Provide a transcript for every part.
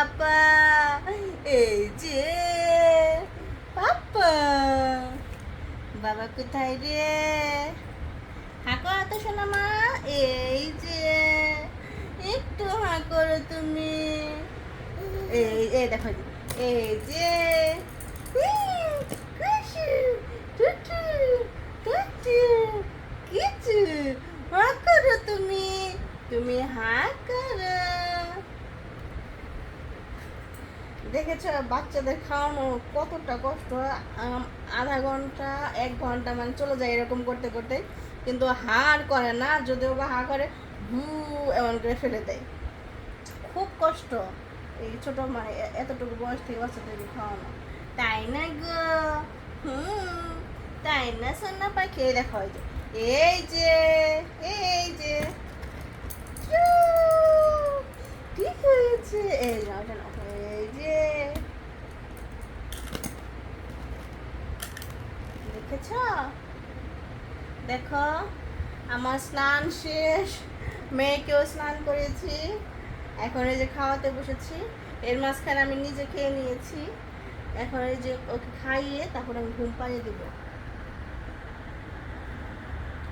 পাপা এই যে পাপা। বাবা কোথায় রে? হাঁকো এত শোনা মা এই যে একটু হাঁ করো তুমি। এই এই দেখো এই যে কিচু, হাঁ করো তুমি। তুমি হাঁ করো। দেখেছ বাচ্চাদের খাওয়ানো কতটা কষ্ট আধা ঘণ্টা এক ঘণ্টা মানে চলে যায় এরকম করতে করতে। কিন্তু হাড় করে না যদিও বা হা করে ভু এমন করে ফেলে দেয়। খুব কষ্ট এই ছোট মানে এতটুকু বয়স থেকে বাচ্চাদেরকে খাওয়ানো। তাই না গো? হুম তাই না সোনা এই দেখো এই যে এই যে এই যে ঠিক হয়েছে? এই নাও, এই যে দেখেছ? দেখো, আমার স্নান শেষ। মেয়েকেও স্নান করেছি। এখন এই যে খাওয়াতে বসেছি। এর মাঝখানে আমি নিজে খেয়ে নিয়েছি। এখন এই যে ওকে খাইয়ে তারপর আমি ঘুম পাড়িয়ে দেবো।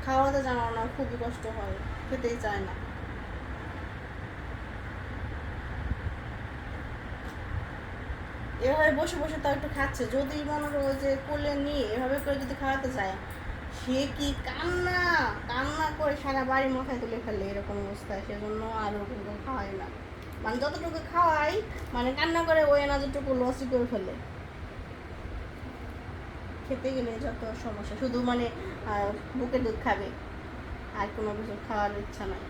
খাওয়াতে জানো না খুবই কষ্ট হয়, খেতেই চায় না। এভাবে বসে বসে তাও একটু খাচ্ছে। যদি মনে করো যে কোলে নিয়ে এভাবে করে যদি খাওয়াতে চায়, সে কি কান্না? কান্না করে সারা বাড়ি মাথায় তুলে ফেলে এরকম অবস্থায় সেজন্য আর ওরকম খাওয়াই না। মানে যতটুকু খাওয়াই মানে কান্না করে ওই এনার্জিটুকু লসই করে ফেলে। খেতে গেলে যত সমস্যা, শুধু মানে বুকে দুধ খাবে, আর কোনো কিছু খাওয়ার ইচ্ছা নাই।